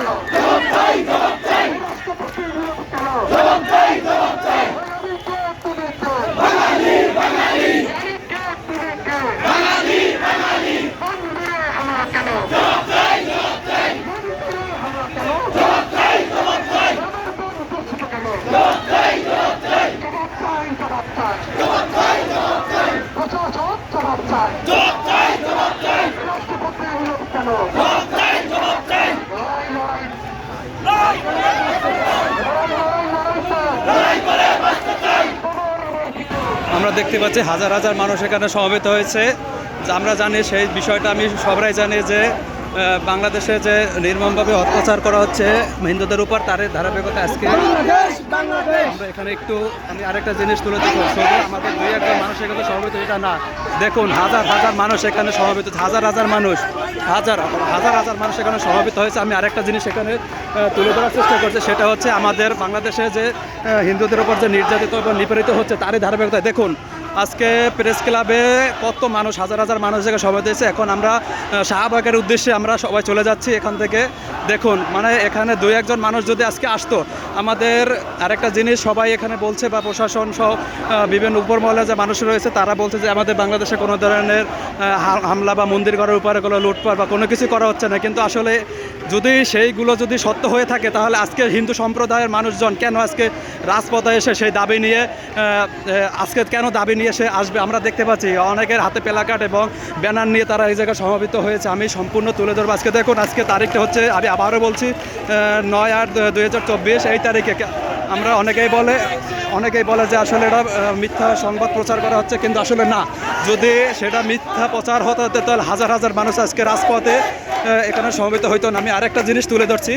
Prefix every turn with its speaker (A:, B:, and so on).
A: রাষ্ট্রপতি আমরা
B: দেখতে পাচ্ছি হাজার হাজার মানুষ এখানে সমবেত হয়েছে। আমরা জানি সেই বিষয়টা, আমি সবাই জানি যে বাংলাদেশে যে নির্মমভাবে অত্যাচার করা হচ্ছে হিন্দুদের উপর, তার ধারাবাহিকতা আজকে আমরা এখানে একটু, আমি আরেকটা জিনিস তুলে ধরবো শুধু আমাদের দুই একজন মানুষ এখানে সমবেত, এটা না। দেখুন, হাজার হাজার মানুষ এখানে সমবেত, হাজার হাজার মানুষ, হাজার হাজার হাজার মানুষ এখানে সমবেত হয়েছে। আমি আরেকটা জিনিস এখানে তুলে ধরার চেষ্টা করছি, সেটা হচ্ছে আমাদের বাংলাদেশে যে হিন্দুদের উপর যে নির্যাতিত এবং নিপীড়িত হচ্ছে, তারই ধারাবাহিকতা দেখুন আজকে প্রেস ক্লাবে কত মানুষ, হাজার হাজার মানুষ জায়গায় সবাই দিয়েছে এখন আমরা শাহবাগের উদ্দেশ্যে আমরা সবাই চলে যাচ্ছি এখান থেকে। দেখুন মানে এখানে দুই একজন মানুষ যদি আজকে আসতো, আমাদের আরেকটা জিনিস সবাই এখানে বলছে বা প্রশাসন সহ বিভিন্ন উপরমহলে যে মানুষ রয়েছে, তারা বলছে যে আমাদের বাংলাদেশে কোনো ধরনের হামলা বা মন্দির ঘরের উপরে কোনো লুটপাট বা কোনো কিছু করা হচ্ছে না, কিন্তু আসলে যদি সেইগুলো যদি সত্য হয়ে থাকে, তাহলে আজকে হিন্দু সম্প্রদায়ের মানুষজন কেন আজকে রাজপথে এসে সেই দাবি নিয়ে আজকে কেন দাবি নিয়ে এসে আসবে? আমরা দেখতে পাচ্ছি অনেকের হাতে প্লাকার্ড এবং ব্যানার নিয়ে তারা এই জায়গায় সমাবেত হয়েছে। আমি সম্পূর্ণ তুলে ধরবো। আজকে দেখুন, আজকে তারিখটা হচ্ছে, আমি আবারও বলছি নয় আট দুই এই তারিখে আমরা অনেকেই বলে অনেকেই বলে যে আসলে এটা মিথ্যা সংবাদ প্রচার করা হচ্ছে, কিন্তু আসলে না। যদি সেটা মিথ্যা প্রচার হতো তাহলে হাজার হাজার মানুষ আজকে রাজপথে এখানে সমবেত হইতো না। আমি আরেকটা জিনিস তুলে ধরছি